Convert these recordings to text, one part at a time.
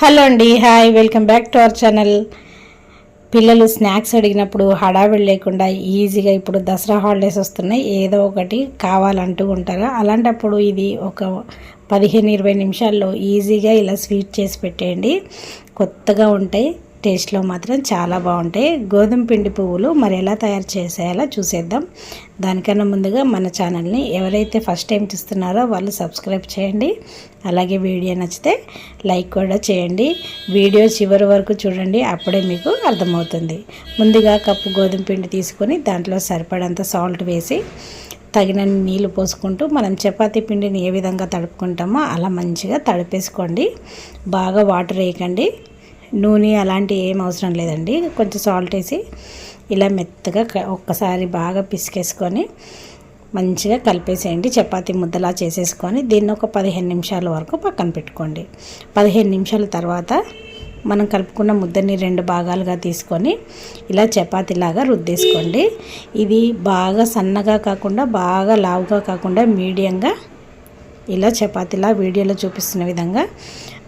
Hello అండి hi welcome back to our channel. పిల్లలు snacks అడిగినప్పుడు హడావిడి లేకుండా ఈజీగా ఇప్పుడు దసరా హాలిడేస్ వస్తున్నాయి. ఏదో ఒకటి కావాలంటూ ఉంటారు. అలాంటప్పుడు ఇది ఒక పదిహేను ఇరవై నిమిషాల్లో ఈజీగా ఇలా స్వీట్ చేసి పెట్టేయండి. కొత్తగా ఉంటాయి. టేస్ట్లో మాత్రం చాలా బాగుంటాయి. గోధుమ పిండి పువ్వులు మరి ఎలా తయారు చేసేయాలో చూసేద్దాం. దానికన్నా ముందుగా మన ఛానల్ని ఎవరైతే ఫస్ట్ టైం చూస్తున్నారో వాళ్ళు సబ్స్క్రైబ్ చేయండి. అలాగే వీడియో నచ్చితే లైక్ కూడా చేయండి. వీడియో చివరి వరకు చూడండి అప్పుడే మీకు అర్థమవుతుంది. ముందుగా కప్పు గోధుమ పిండి తీసుకొని దాంట్లో సరిపడంత సాల్ట్ వేసి తగినన్ని నీళ్ళు పోసుకుంటూ మనం చపాతీ పిండిని ఏ విధంగా తడుపుకుంటామో అలా మంచిగా తడిపేసుకోండి. బాగా వాటర్ వేయకండి. నూనె అలాంటి ఏం అవసరం లేదండి. కొంచెం సాల్ట్ వేసి ఇలా మెత్తగా ఒక్కసారి బాగా పిసికేసుకొని మంచిగా కలిపేసేయండి. చపాతి ముద్దలా చేసేసుకొని దీన్ని ఒక పదిహేను నిమిషాల వరకు పక్కన పెట్టుకోండి. పదిహేను నిమిషాల తర్వాత మనం కలుపుకున్న ముద్దని రెండు భాగాలుగా తీసుకొని ఇలా చపాతీలాగా రుద్దేసుకోండి. ఇది బాగా సన్నగా కాకుండా బాగా లావుగా కాకుండా మీడియంగా ఇలా చపాతీలా వీడియోలో చూపిస్తున్న విధంగా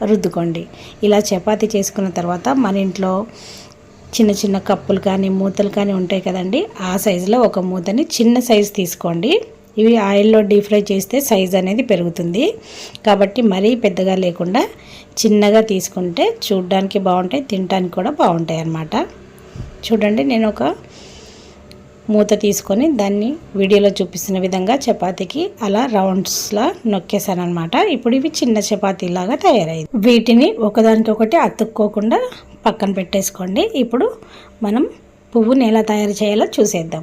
రుద్దుకోండి. ఇలా చపాతీ చేసుకున్న తర్వాత మన ఇంట్లో చిన్న చిన్న కప్పులు కానీ మూతలు కానీ ఉంటాయి కదండి. ఆ సైజులో ఒక మూతని చిన్న సైజు తీసుకోండి. ఇవి ఆయిల్లో డీప్ ఫ్రై చేస్తే సైజ్ అనేది పెరుగుతుంది. కాబట్టి మరీ పెద్దగా లేకుండా చిన్నగా తీసుకుంటే చూడడానికి బాగుంటాయి తినడానికి కూడా బాగుంటాయి అన్నమాట. చూడండి నేను ఒక మూత తీసుకొని దాన్ని వీడియోలో చూపిస్తున్న విధంగా చపాతీకి అలా రౌండ్స్లా నొక్కేసాను అనమాట ఇప్పుడు ఇవి చిన్న చపాతీలాగా తయారైంది వీటిని ఒకదానికొకటి అతుక్కోకుండా పక్కన పెట్టేసుకోండి. ఇప్పుడు మనం పువ్వుని ఎలా తయారు చేయాలో చూసేద్దాం.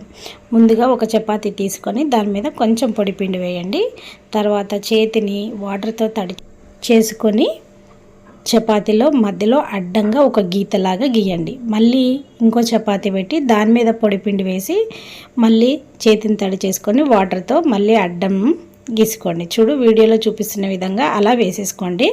ముందుగా ఒక చపాతీ తీసుకొని దాని మీద కొంచెం పొడి పిండి వేయండి. తర్వాత చేతిని వాటర్తో తడి చేసుకొని చపాతీలో మధ్యలో అడ్డంగా ఒక గీతలాగా గీయండి. మళ్ళీ ఇంకో చపాతీ పెట్టి దాని మీద పొడి పిండి వేసి మళ్ళీ చేతిని తడి చేసుకొని వాటర్తో మళ్ళీ అడ్డం గీసుకోండి. చూడు వీడియోలో చూపిస్తున్న విధంగా అలా వేసేసుకోండి.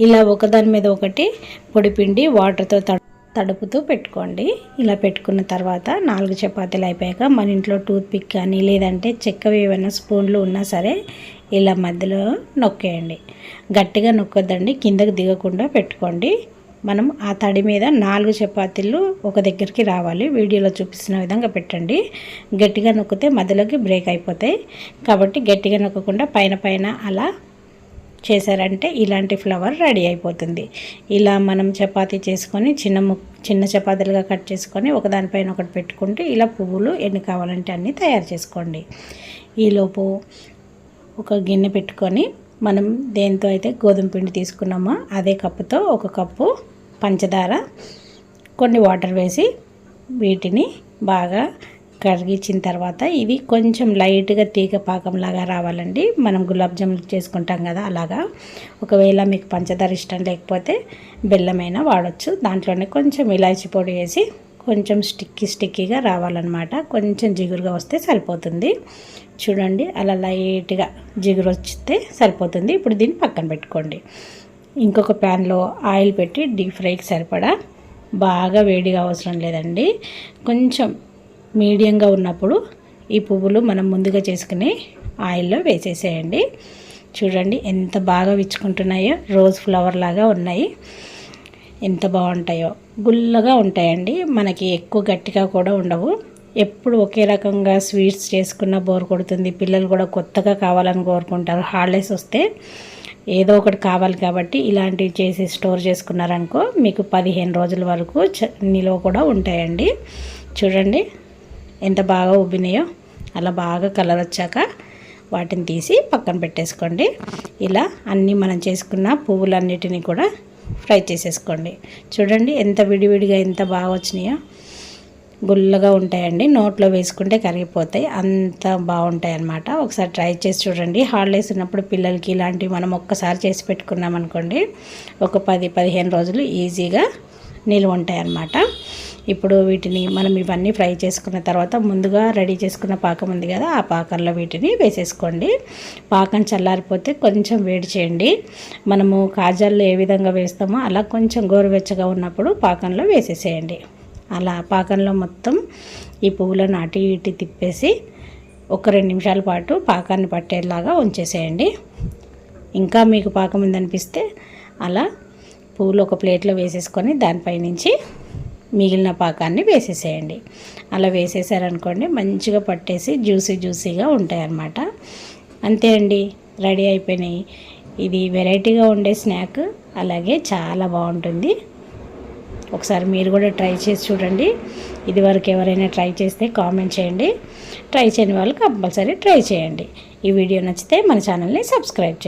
ఇలా ఒకదాని మీద ఒకటి పొడి పిండి వాటర్తో తడు తడుపుతూ పెట్టుకోండి. ఇలా పెట్టుకున్న తర్వాత నాలుగు చపాతీలు అయిపోయాక మన ఇంట్లో టూత్ పిక్ కానీ లేదంటే చెక్కవి ఏమైనా స్పూన్లు ఉన్నా సరే ఇలా మధ్యలో నొక్కేయండి. గట్టిగా నొక్కొద్దండి. కిందకు దిగకుండా పెట్టుకోండి. మనం ఆ తడి మీద నాలుగు చపాతీలు ఒక దగ్గరికి రావాలి. వీడియోలో చూపిస్తున్న విధంగా పెట్టండి. గట్టిగా నొక్కితే మధ్యలోకి బ్రేక్ అయిపోతాయి. కాబట్టి గట్టిగా నొక్కకుండా పైన పైన అలా చేశారంటే ఇలాంటి ఫ్లవర్ రెడీ అయిపోతుంది. ఇలా మనం చపాతీ చేసుకొని చిన్న ముక్ చిన్న చపాతీలుగా కట్ చేసుకొని ఒకదానిపైన ఒకటి పెట్టుకుంటే ఇలా పువ్వులు ఎన్ని కావాలంటే అన్నీ తయారు చేసుకోండి. ఈలోపు ఒక గిన్నె పెట్టుకొని మనం దేంతో అయితే గోధుమ పిండి తీసుకున్నామో అదే కప్పుతో ఒక కప్పు పంచదార కొన్ని వాటర్ వేసి వీటిని బాగా కరిగించిన తర్వాత ఇది కొంచెం లైట్గా తీగ పాకంలాగా రావాలండి. మనం గులాబ్ జాములు చేసుకుంటాం కదా అలాగా. ఒకవేళ మీకు పంచదార ఇష్టం లేకపోతే బెల్లమైనా వాడచ్చు. దాంట్లోనే కొంచెం ఇలాచి పొడి వేసి కొంచెం స్టిక్కీ స్టిక్కీగా రావాలన్నమాట. కొంచెం జిగురుగా వస్తే సరిపోతుంది. చూడండి అలా లైట్గా జిగురు వస్తే సరిపోతుంది. ఇప్పుడు దీన్ని పక్కన పెట్టుకోండి. ఇంకొక ప్యాన్లో ఆయిల్ పెట్టి డీప్ ఫ్రైకి సరిపడా బాగా వేడిగా అవసరం లేదండి. కొంచెం మీడియంగా ఉన్నప్పుడు ఈ పువ్వులు మనం ముందుగా చేసుకుని ఆయిల్లో వేసేసేయండి. చూడండి ఎంత బాగా విచ్చుకుంటున్నాయో. రోజ్ ఫ్లవర్ లాగా ఉన్నాయి. ఎంత బాగుంటాయో. గుల్లగా ఉంటాయండి. మనకి ఎక్కువ గట్టిగా కూడా ఉండవు. ఎప్పుడు ఒకే రకంగా స్వీట్స్ చేసుకున్న బోర్ కొడుతుంది. పిల్లలు కూడా కొత్తగా కావాలని కోరుకుంటారు. హాలిడేస్ వస్తే ఏదో ఒకటి కావాలి కాబట్టి ఇలాంటివి చేసి స్టోర్ చేసుకున్నారనుకో మీకు పదిహేను రోజుల వరకు చ- నిలువ కూడా ఉంటాయండి. చూడండి ఎంత బాగా ఉబ్బినాయో. అలా బాగా కలర్ వచ్చాక వాటిని తీసి పక్కన పెట్టేసుకోండి. ఇలా అన్నీ మనం చేసుకున్న పువ్వులన్నిటినీ కూడా ఫ్రై చేసేసుకోండి. చూడండి ఎంత విడివిడిగా ఎంత బాగా వచ్చినాయో. గుల్లగా ఉంటాయండి. నోట్లో వేసుకుంటే కరిగిపోతాయి. అంత బాగుంటాయి అన్నమాట ఒకసారి ట్రై చేసి చూడండి. హాలిడేస్ ఉన్నప్పుడు పిల్లలకి ఇలాంటివి మనం ఒక్కసారి చేసి పెట్టుకున్నాం అనుకోండి ఒక పది పదిహేను రోజులు ఈజీగా నిల్వ ఉంటాయి అన్నమాట ఇప్పుడు వీటిని మనం ఇవన్నీ ఫ్రై చేసుకున్న తర్వాత ముందుగా రెడీ చేసుకున్న పాకం ఉంది కదా ఆ పాకంలో వీటిని వేసేసుకోండి. పాకం చల్లారిపోతే కొంచెం వేడి చేయండి. మనము కాజాల్లో ఏ విధంగా వేస్తామో అలా కొంచెం గోరువెచ్చగా ఉన్నప్పుడు పాకంలో వేసేసేయండి. అలా పాకంలో మొత్తం ఈ పువ్వులను అటు ఇటు తిప్పేసి ఒక రెండు నిమిషాల పాటు పాకాన్ని పట్టేలాగా ఉంచేసేయండి. ఇంకా మీకు పాకం ఉందనిపిస్తే అలా పూలు ఒక ప్లేట్లో వేసేసుకొని దానిపై నుంచి మిగిలిన పాకాన్ని వేసేసేయండి. అలా వేసేసారనుకోండి మంచిగా పట్టేసి జ్యూసీ జ్యూసీగా ఉంటాయి అన్నమాట అంతే అండి. రెడీ అయిపోయినాయి. ఇది వెరైటీగా ఉండే స్నాక్. అలాగే చాలా బాగుంటుంది. ఒకసారి మీరు కూడా ట్రై చేసి చూడండి. ఇది వరకు ఎవరైనా ట్రై చేస్తే కామెంట్ చేయండి. ట్రై చేయని వాళ్ళు కంపల్సరీ ట్రై చేయండి. ఈ వీడియో నచ్చితే మన ఛానల్ని సబ్స్క్రైబ్ చేయండి.